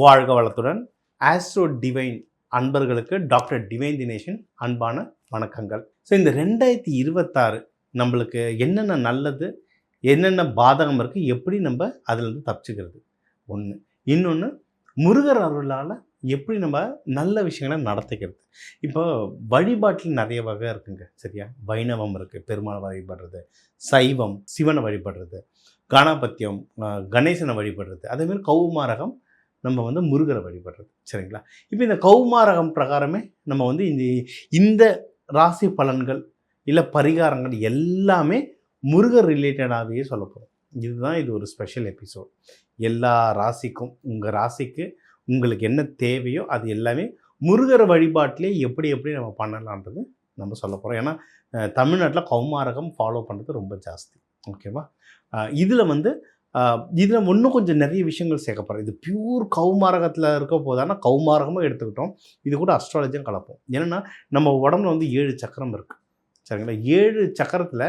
வாழ்க வளத்துடன். Astro divine அன்பர்களுக்கு டாக்டர் டிவைன் தினேஷன் அன்பான வணக்கங்கள். ஸோ இந்த ரெண்டாயிரத்தி இருபத்தாறு நம்மளுக்கு என்னென்ன நல்லது என்னென்ன பாதகம் இருக்குது எப்படி நம்ம அதுலேருந்து தப்பிச்சுக்கிறது? ஒன்று இன்னொன்று முருகர் அருளால் எப்படி நம்ம நல்ல விஷயங்களை நடத்திக்கிறது? இப்போ வழிபாட்டில் நிறைய வகை இருக்குங்க சரியா? வைணவம் இருக்குது பெருமாள் வழிபடுறது சைவம் சிவனை வழிபடுறது கணபத்தியம் கணேசனை வழிபடுறது அதேமாதிரி கௌமாரகம் நம்ம வந்து முருகரை வழிபடுறது. சரிங்களா? இப்போ இந்த கௌமாரகம் பிரகாரமே நம்ம வந்து இந்த இந்த ராசி பலன்கள் இல்லை பரிகாரங்கள் எல்லாமே முருகர் ரிலேட்டடாகவே சொல்ல போகிறோம் இதுதான் இது ஒரு ஸ்பெஷல் எபிசோட் எல்லா ராசிக்கும் உங்கள் ராசிக்கு உங்களுக்கு என்ன தேவையோ அது எல்லாமே முருகர் வழிபாட்டிலே எப்படி எப்படி நம்ம பண்ணலான்றது நம்ம சொல்ல போகிறோம் ஏன்னா தமிழ்நாட்டில் கௌமாரகம் ஃபாலோ பண்ணுறது ரொம்ப ஜாஸ்தி. ஓகேவா இதில் வந்து இதில் இன்னும் கொஞ்சம் நிறைய விஷயங்கள் சேர்க்கப்படுறோம் இது பியூர் கௌமாரகத்தில் இருக்க போதானா கௌமாரகமும் எடுத்துக்கிட்டோம். இது கூட அஸ்ட்ராலஜியும் கலப்போம். ஏன்னா நம்ம உடம்புல வந்து ஏழு சக்கரம் இருக்குது சரிங்களா? ஏழு சக்கரத்தில்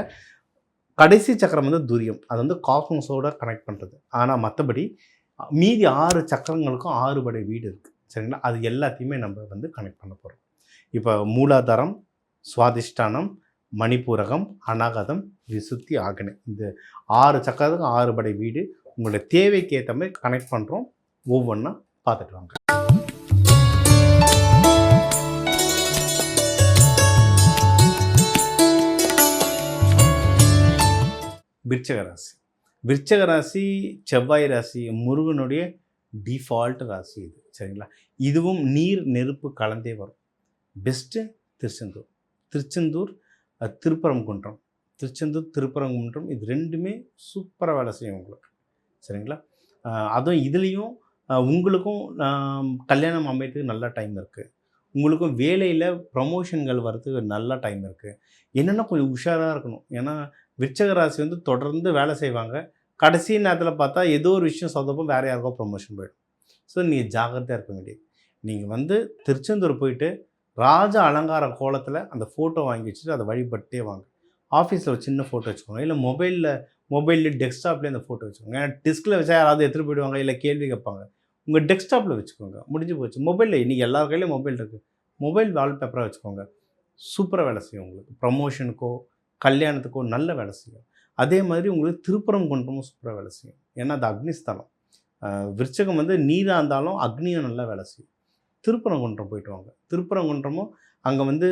கடைசி சக்கரம் வந்து துரியம். அது வந்து காஸ்மோஸோட கனெக்ட் பண்ணுறது ஆனால் மற்றபடி மீதி ஆறு சக்கரங்களுக்கும் ஆறு படை வீடு இருக்குது சரிங்களா? அது எல்லாத்தையுமே நம்ம வந்து கனெக்ட் பண்ண போகிறோம் இப்போ மூலாதாரம் சுவாதிஷ்டானம் மணிப்பூரகம் அனாகதம் விசுத்தி ஆகனை. இந்த ஆறு சக்கரத்துக்கு ஆறு படை வீடு. உங்களோட தேவைக்கு ஏற்ற மாதிரி கனெக்ட் பண்ணுறோம் ஒவ்வொன்றா பார்த்துட்டு வாங்க. விருச்சக ராசி. விருச்சக ராசி செவ்வாய் ராசி முருகனுடைய டிஃபால்ட் ராசி இது. சரிங்களா? இதுவும் நீர் நெருப்பு கலந்தே வரும். பெஸ்ட்டு திருச்செந்தூர். திருச்செந்தூர் அஹ், திருப்பரங்குன்றம். திருச்செந்தூர் திருப்பரங்குன்றம் இது ரெண்டுமே சூப்பராக வேலை செய்யும் உங்களுக்கு. சரிங்களா? அதுவும் இதுலேயும் உங்களுக்கும் கல்யாணம் அமையத்துக்கு நல்ல டைம் இருக்குது உங்களுக்கும் வேலையில் ப்ரமோஷன்கள் வர்றதுக்கு நல்ல டைம் இருக்குது என்னென்னா கொஞ்சம் உஷாராக இருக்கணும். ஏன்னா விருச்சக ராசி வந்து தொடர்ந்து வேலை செய்வாங்க. கடைசி நேரத்தில் பார்த்தா ஏதோ ஒரு விஷயம் சொதப்போ வேறு யாருக்கோ ப்ரொமோஷன் போயிடும். ஸோ நீங்கள் ஜாகிரதையாக இருக்க வேண்டியது. நீங்கள் வந்து திருச்செந்தூர் போயிட்டு ராஜ அலங்கார கோலத்தில் அந்த ஃபோட்டோ வாங்கி வச்சுட்டு அதை வழிபட்டே வாங்க. ஆஃபீஸில் ஒரு சின்ன ஃபோட்டோ வச்சுக்கோங்க. இல்லை மொபைலில் மொபைலில் டெஸ்க்டாப்லேயே அந்த ஃபோட்டோ வச்சுக்கோங்க. ஏன்னா டிஸ்கில் வச்சா யாராவது எடுத்துகிட்டு போயிடுவாங்க இல்லை கேள்வி கேட்பாங்க. உங்கள் டெஸ்க்டாப்பில் வச்சுக்கோங்க. முடிஞ்சு போச்சு. மொபைலில் இன்றைக்கி எல்லா கையிலையும் மொபைல் இருக்குது மொபைல் வால்பேப்பராக வச்சுக்கோங்க. சூப்பராக வேலை செய்யும் உங்களுக்கு. ப்ரமோஷனுக்கோ கல்யாணத்துக்கோ நல்ல வேலை செய்யும். அதே மாதிரி உங்களுக்கு திருப்புறம் கொண்டமும் சூப்பராக வேலை செய்யும். ஏன்னா அது அக்னிஸ்தலம். விருச்சகம் வந்து நீராக இருந்தாலும் அக்னியும் நல்லா வேலை செய்யும். திருப்பரங்குன்றம் போயிட்டு வாங்க திருப்பரங்குன்றமும் அங்கே வந்து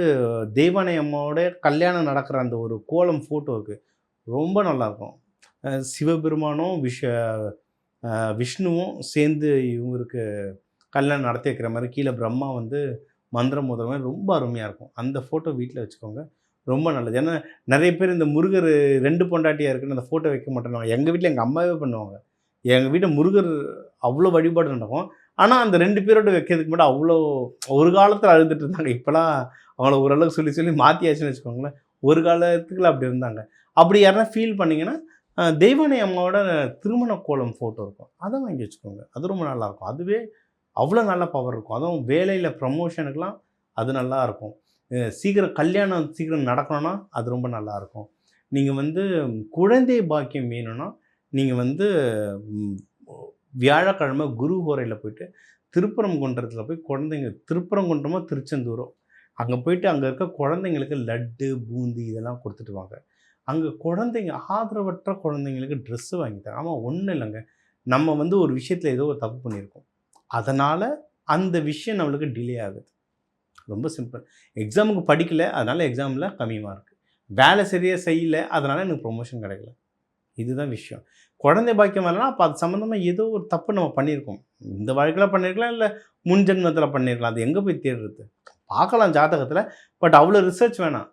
தெய்வானை அம்மாவோட கல்யாணம் நடக்கிற அந்த ஒரு கோலம் ஃபோட்டோ இருக்குது ரொம்ப நல்லாயிருக்கும் சிவபெருமானும் விஷ விஷ்ணுவும் சேர்ந்து இவங்களுக்கு கல்யாணம் நடத்தி வைக்கிற மாதிரி கீழே பிரம்மா வந்து மந்திரம் முதல் மாதிரி ரொம்ப அருமையாக இருக்கும். அந்த ஃபோட்டோ வீட்டில் வச்சுக்கோங்க. ரொம்ப நல்லது. ஏன்னா நிறைய பேர் இந்த முருகர் ரெண்டு பொண்டாட்டியாக இருக்குன்னு அந்த ஃபோட்டோ வைக்க மாட்டேன்னு எங்கள் வீட்டில் எங்கள் அம்மாவே பண்ணுவாங்க. எங்கள் வீட்டில் முருகர் அவ்வளோ வழிபாடு நடக்கும். ஆனால் அந்த ரெண்டு பேரோட வைக்கிறதுக்கு மட்டும் அவ்வளோ ஒரு காலத்தில் அழுதுட்டு இருந்தாங்க. இப்போலாம் அவங்கள ஓரளவுக்கு சொல்லி சொல்லி மாற்றியாச்சுன்னு வச்சுக்கோங்களேன். ஒரு காலத்துக்குள்ள அப்படி இருந்தாங்க. அப்படி யாருன்னா ஃபீல் பண்ணிங்கன்னா தெய்வானை அம்மாவோட திருமண கோலம் ஃபோட்டோ இருக்கும். அதை வாங்கி வச்சுக்கோங்க. அது ரொம்ப நல்லாயிருக்கும் அதுவே அவ்வளோ நல்ல பவர் இருக்கும். அதுவும் வேலையில் ப்ரமோஷனுக்கெலாம் அது நல்லாயிருக்கும் சீக்கிரம் கல்யாணம் சீக்கிரம் நடக்கணும்னா அது ரொம்ப நல்லா இருக்கும். நீங்கள் வந்து குழந்தை பாக்கியம் வேணும்னா நீங்கள் வந்து வியாழக்கிழமை குரு ஹோரையில் போயிட்டு திருப்பரங்குன்றத்தில் போய் குழந்தைங்க திருப்பரங்குன்றமோ திருச்செந்தூரோ அங்கே போயிட்டு அங்கே இருக்க குழந்தைங்களுக்கு லட்டு பூந்தி இதெல்லாம் கொடுத்துட்டு வாங்க. அங்கே குழந்தைங்க ஆதரவற்ற குழந்தைங்களுக்கு ட்ரெஸ்ஸு வாங்கி ஆமாம் ஒன்றும் இல்லைங்க. நம்ம வந்து ஒரு விஷயத்தில் ஏதோ ஒரு தப்பு பண்ணியிருக்கோம். அதனால் அந்த விஷயம் நம்மளுக்கு டிலே ஆகுது. ரொம்ப சிம்பிள் எக்ஸாமுக்கு படிக்கலை அதனால் எக்ஸாமில் கம்மியாக இருக்குது வேலை சரியாக செய்யல அதனால் எனக்கு ப்ரொமோஷன் கிடைக்கல. இதுதான் விஷயம். குழந்தை பாக்கியம் வரலாம் அப்போ அது சம்மந்தமாக ஏதோ ஒரு தப்பு நம்ம பண்ணியிருக்கோம். இந்த வாழ்க்கையில் பண்ணியிருக்கலாம் இல்லை முன் ஜென்மத்தில் பண்ணியிருக்கலாம். அது எங்கே போய் தேடுறது? பார்க்கலாம் ஜாதகத்தில் பட் அவ்வளோ ரிசர்ச் வேணாம்.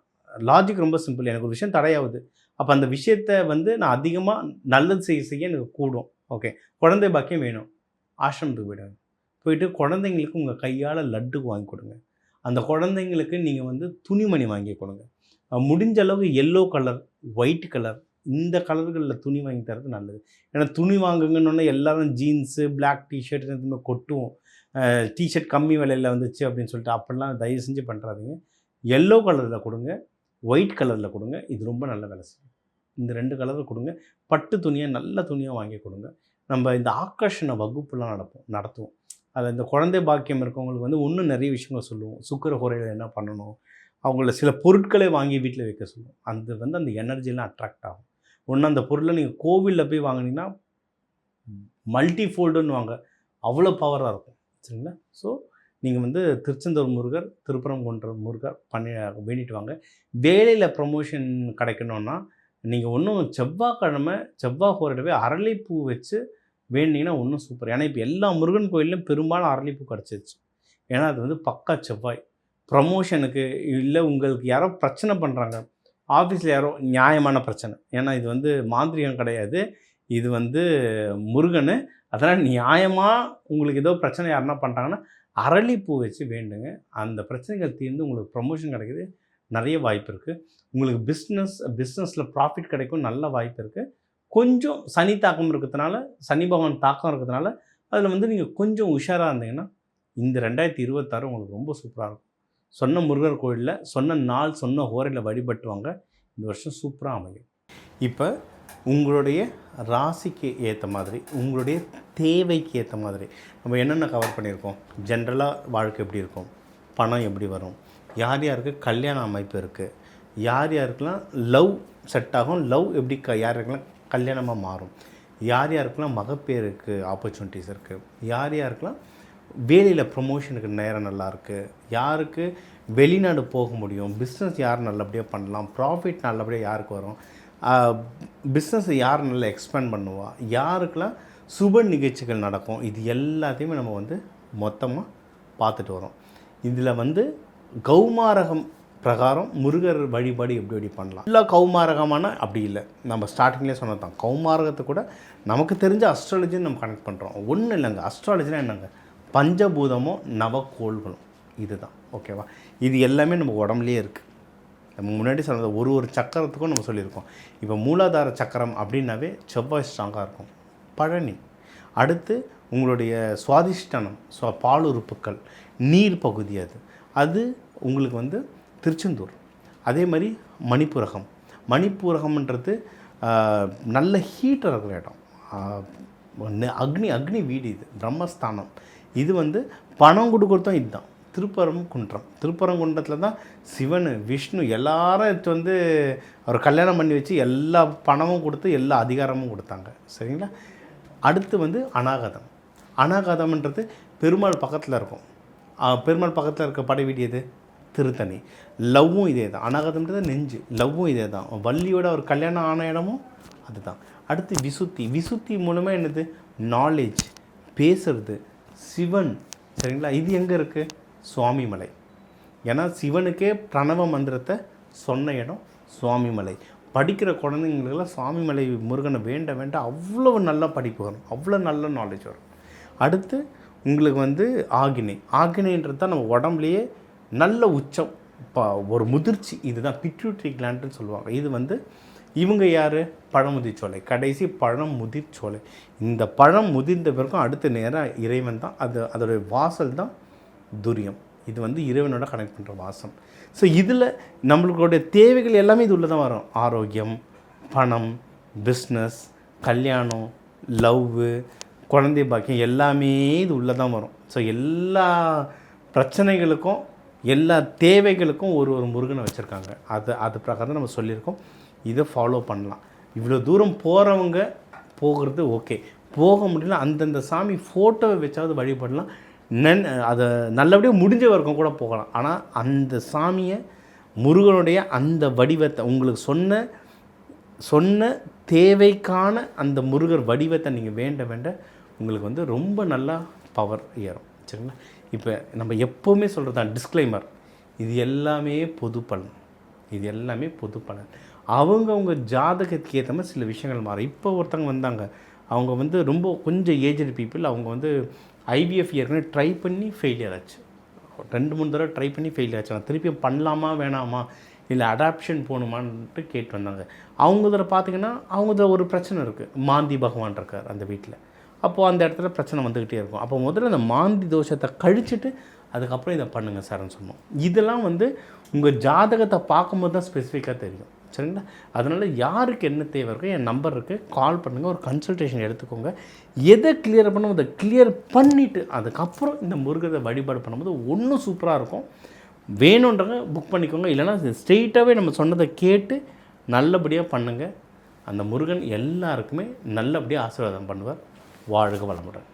லாஜிக் ரொம்ப சிம்பிள் எனக்கு ஒரு விஷயம் தடையாகுது. அப்போ அந்த விஷயத்தை வந்து நான் அதிகமாக நல்லது செய்ய செய்ய எனக்கு கூடும். ஓகே. குழந்தை பாக்கியம் வேணும். ஆசிரமத்துக்கு போயிடுங்க போயிட்டு குழந்தைங்களுக்கு உங்கள் கையால் லட்டு வாங்கி கொடுங்க. அந்த குழந்தைங்களுக்கு நீங்கள் வந்து துணிமணி வாங்கி கொடுங்க. முடிஞ்ச அளவுக்கு எல்லோ கலர் ஒயிட் கலர் இந்த கலர்களில் துணி வாங்கி தரது நல்லது. ஏன்னா துணி வாங்குங்கன்னு எல்லாரும் ஜீன்ஸு பிளாக் டிஷர்ட் இந்த கொட்டுவோம். டிஷர்ட் கம்மி விலையில் வந்துச்சு அப்படின்னு சொல்லிட்டு அப்படிலாம் தயவு செஞ்சு பண்ணுறாதீங்க எல்லோ கலரில் கொடுங்க ஒயிட் கலரில் கொடுங்க இது ரொம்ப நல்ல வேலை செய்யும். இந்த ரெண்டு கலரில் கொடுங்க பட்டு துணியை நல்ல துணியாக வாங்கி கொடுங்க. நம்ம இந்த ஆக்கர்ஷண வகுப்புலாம் நடப்போம் நடத்துவோம். அதில் இந்த குழந்தை பாக்கியம் இருக்கவங்களுக்கு வந்து இன்னும் நிறைய விஷயங்கள் சொல்லுவோம். சுக்கர குறையில் என்ன பண்ணணும் அவங்கள சில பொருட்களை வாங்கி வீட்டில் வைக்க சொல்லுவோம். அது வந்து அந்த எனர்ஜிலாம் அட்ராக்ட் ஆகும். ஒன்று அந்த பொருளை நீங்கள் கோவிலில் போய் வாங்கினீங்கன்னா மல்டி ஃபோல்டுன்னு வாங்க அவ்வளோ பவராக இருக்கும். சரிங்களா? ஸோ நீங்கள் வந்து திருச்செந்தூர் முருகர் திருப்பரங்குன்ற முருகர் பண்ணி வேண்டிட்டு வாங்க. வேலையில் ப்ரமோஷன் கிடைக்கணும்னா நீங்கள் ஒன்றும் செவ்வாய்க்கிழமை செவ்வாய் ஹோரிடவே அரளிப்பூ வச்சு வேண்டிங்கன்னா ஒன்றும் சூப்பர் ஏன்னா இப்போ எல்லா முருகன் கோயிலும் பெரும்பாலும் அரளிப்பூ கிடச்சிருச்சு. ஏன்னா அது வந்து பக்கா செவ்வாய். ப்ரமோஷனுக்கு இல்லை உங்களுக்கு யாரோ பிரச்சனை பண்ணுறாங்க ஆஃபீஸில் யாரோ நியாயமான பிரச்சனை. ஏன்னா இது வந்து மாந்திரிகம் கிடையாது. இது வந்து முருகன். அதனால் நியாயமாக உங்களுக்கு ஏதோ பிரச்சனை யாருன்னா பண்ணுறாங்கன்னா அரளிப்பூ வச்சு வேண்டுங்க. அந்த பிரச்சனைகள் தீர்ந்து உங்களுக்கு ப்ரமோஷன் கிடைக்கிது. நிறைய வாய்ப்பு இருக்குது உங்களுக்கு பிஸ்னஸ் பிஸ்னஸில் ப்ராஃபிட் கிடைக்கும். நல்ல வாய்ப்பு இருக்குது கொஞ்சம் சனி தாக்கம் இருக்கிறதுனால சனி பகவான் தாக்கம் இருக்கிறதுனால அதில் வந்து நீங்கள் கொஞ்சம் உஷாராக இருந்தீங்கன்னா இந்த ரெண்டாயிரத்தி இருபத்தாறு உங்களுக்கு ரொம்ப சூப்பராக இருக்கும். சொன்ன முருகர் கோயிலில் சொன்ன நாள் சொன்ன ஹோரையில் வழிபட்டுவாங்க. இந்த வருஷம் சூப்பராக அமையும். இப்போ உங்களுடைய ராசிக்கு ஏற்ற மாதிரி உங்களுடைய தேவைக்கு ஏற்ற மாதிரி நம்ம என்னென்ன கவர் பண்ணியிருக்கோம்? ஜென்ரலாக வாழ்க்கை எப்படி இருக்கும்? பணம் எப்படி வரும்? யார் யாருக்கு கல்யாண அமைப்பு இருக்குது யார் யாருக்கெல்லாம் லவ் செட் ஆகும்? லவ் எப்படி க யார் யாருக்கெல்லாம் கல்யாணமாக மாறும்? யார் யாருக்கெல்லாம் மகப்பேருக்கு ஆப்பர்ச்சுனிட்டிஸ் இருக்குது யார் யாருக்கெல்லாம் வேலையில் ப்ரொமோஷனுக்கு நேரம் நல்லாயிருக்கு யாருக்கு வெளிநாடு போக முடியும் பிஸ்னஸ் யார் நல்லபடியாக பண்ணலாம் ப்ராஃபிட் நல்லபடியாக யாருக்கு வரும் பிஸ்னஸ் யார் நல்லா எக்ஸ்பேண்ட் பண்ணுவா யாருக்கெல்லாம் சுப நிகழ்ச்சிகள் நடக்கும் இது எல்லாத்தையுமே நம்ம வந்து மொத்தமாக பார்த்துட்டு வரோம். இதில் வந்து கௌமாரகம் பிரகாரம் முருகர் வழிபாடு எப்படி எப்படி பண்ணலாம். இல்லை கௌமாரகமான அப்படி இல்லை. நம்ம ஸ்டார்டிங்லேயே சொன்னது தான் கௌமாரகத்தை கூட நமக்கு தெரிஞ்ச அஸ்ட்ராலஜின்னு நம்ம கனெக்ட் பண்ணுறோம் ஒன்றும் இல்லைங்க. அஸ்ட்ராலஜினா என்னங்க? பஞ்சபூதமும் நவக்கோள்களும். இதுதான். ஓகேவா? இது எல்லாமே நம்ம உடம்புலேயே இருக்குது நம்ம முன்னாடி சொன்னது ஒரு ஒரு சக்கரத்துக்கும் நம்ம சொல்லியிருக்கோம். இப்போ மூலாதார சக்கரம் அப்படின்னாவே செவ்வாய் ஸ்ட்ராங்காக இருக்கும். பழனி. அடுத்து உங்களுடைய சுவாதிஷ்டானம் சுவா பாலுறுப்புக்கள் நீர் பகுதி அது. அது உங்களுக்கு வந்து திருச்செந்தூர். அதே மாதிரி மணிப்புரகம். மணிப்புரகம்ன்றது நல்ல ஹீட்டர் இருக்கிற இடம். அக்னி அக்னி வீடு இது. பிரம்மஸ்தானம். இது வந்து பணம் கொடுக்குறதும் இதுதான். திருப்பரங்குன்றம். திருப்பரங்குன்றத்தில் தான் சிவன் விஷ்ணு எல்லாரும் எடுத்து வந்து அவர் கல்யாணம் பண்ணி வச்சு எல்லா பணமும் கொடுத்து எல்லா அதிகாரமும் கொடுத்தாங்க. சரிங்களா? அடுத்து வந்து அநாகதம். அநாகதம்ன்றது பெருமாள் பக்கத்தில் இருக்கும். பெருமாள் பக்கத்தில் இருக்க படை வீடு எது? திருத்தணி. லவ்வும் இதே தான் அநாகதம்ன்றது நெஞ்சு. லவ்வும் இதே தான் வள்ளியோட ஒரு கல்யாணம் ஆன இடமும் அதுதான். அடுத்து விசுத்தி. விசுத்தி மூலமாக என்னது? நாலேஜ் பேசுறது. சிவன் சரிங்களா? இது எங்கே இருக்குது சுவாமிமலை. ஏன்னா சிவனுக்கே பிரணவ மந்திரத்தை சொன்ன இடம் சுவாமிமலை. படிக்கிற குழந்தைங்களுக்கெல்லாம் சுவாமிமலை முருகனை வேண்ட வேண்ட அவ்வளோ நல்ல படிப்பு வரும். அவ்வளோ நல்ல நாலேஜ் வரும். அடுத்து உங்களுக்கு வந்து ஆகினை. ஆகினைன்றது தான் நம்ம உடம்புலையே நல்ல உச்சம். ப ஒரு முதிர்ச்சி. இதுதான் பிட்யூட்ரி கிளாண்டுன்னு சொல்லுவாங்க. இது வந்து இவங்க யார்? பழமுதிர்ச்சோலை. கடைசி பழம் முதிர்ச்சோலை இந்த பழம் முதிர்ந்த பிறகும் அடுத்த நேரம் இறைவன் தான். அது அதோடைய வாசல் தான் துரியம். இது வந்து இறைவனோட கனெக்ட் பண்ணுற வாசம். ஸோ இதில் நம்மளுடைய தேவைகள் எல்லாமே இது உள்ளே தான் வரும். ஆரோக்கியம் பணம் பிஸ்னஸ் கல்யாணம் லவ்வு குழந்தை பாக்கியம் எல்லாமே இது உள்ளே தான் வரும். ஸோ எல்லா பிரச்சனைகளுக்கும் எல்லா தேவைகளுக்கும் ஒரு ஒரு முருகனை வச்சுருக்காங்க. அது அது பிரகாரம் நம்ம சொல்லியிருக்கோம். இதை ஃபாலோ பண்ணலாம். இவ்வளோ தூரம் போகிறவங்க போகிறது ஓகே போக முடியல அந்தந்த சாமி ஃபோட்டோவை வச்சாவது வழிபடலாம். நன் அதை நல்லபடியாக முடிஞ்ச வரைக்கும் கூட போகலாம். ஆனால் அந்த சாமியை முருகனுடைய அந்த வடிவத்தை உங்களுக்கு சொன்ன சொன்ன தேவைக்கான அந்த முருகர் வடிவத்தை நீங்கள் வேண்ட வேண்ட உங்களுக்கு வந்து ரொம்ப நல்லா பவர் ஏறும். சரிங்களா? இப்போ நம்ம எப்போவுமே சொல்கிறது தான் டிஸ்க்ளைமர் இது எல்லாமே பொது பலன். இது எல்லாமே பொது பலன். அவங்கவுங்க ஜாதகத்துக்கு ஏற்ற மாதிரி சில விஷயங்கள் மாறும். இப்போ ஒருத்தவங்க வந்தாங்க. அவங்க வந்து ரொம்ப கொஞ்சம் ஏஜ்டு பீப்புள் அவங்க வந்து ஐவிஎஃப் ஏற்கனவே ட்ரை பண்ணி ஃபெயிலியர் ஆச்சு. ரெண்டு மூணு தடவை ட்ரை பண்ணி ஃபெயிலியர் ஆச்சு. நான் திருப்பியும் பண்ணலாமா வேணாமா இல்லை அடாப்ஷன் போகணுமான்ட்டு கேட்டு வந்தாங்க. அவங்க இதில் பார்த்தீங்கன்னா அவங்க இதில் ஒரு பிரச்சனை இருக்குது மாந்தி பகவான் இருக்கார் அந்த வீட்டில். அப்போது அந்த இடத்துல பிரச்சனை வந்துக்கிட்டே இருக்கும். அப்போ முதல்ல அந்த மாந்தி தோஷத்தை கழிச்சிட்டு அதுக்கப்புறம் இதை பண்ணுங்கள் சார்னு சொன்னோம். இதெல்லாம் வந்து உங்கள் ஜாதகத்தை பார்க்கும்போது தான் ஸ்பெசிஃபிக்காக தெரியும். சரிங்களா? அதனால் யாருக்கு என்ன தேவை இருக்கோ என் நம்பர் இருக்குது கால் பண்ணுங்கள் ஒரு கன்சல்டேஷன் எடுத்துக்கோங்க. எதை கிளியர் பண்ணணும் அதை கிளியர் பண்ணிவிட்டு அதுக்கப்புறம் இந்த முருகரை வழிபாடு பண்ணும்போது ஒன்றும் சூப்பராக இருக்கும். வேணுன்றவங்க புக் பண்ணிக்கோங்க. இல்லைன்னா ஸ்ட்ரெயிட்டாகவே நம்ம சொன்னதை கேட்டு நல்லபடியாக பண்ணுங்கள் அந்த முருகன் எல்லாருக்குமே நல்லபடியாக ஆசீர்வாதம் பண்ணுவார். வாழ்க வளமுடன்.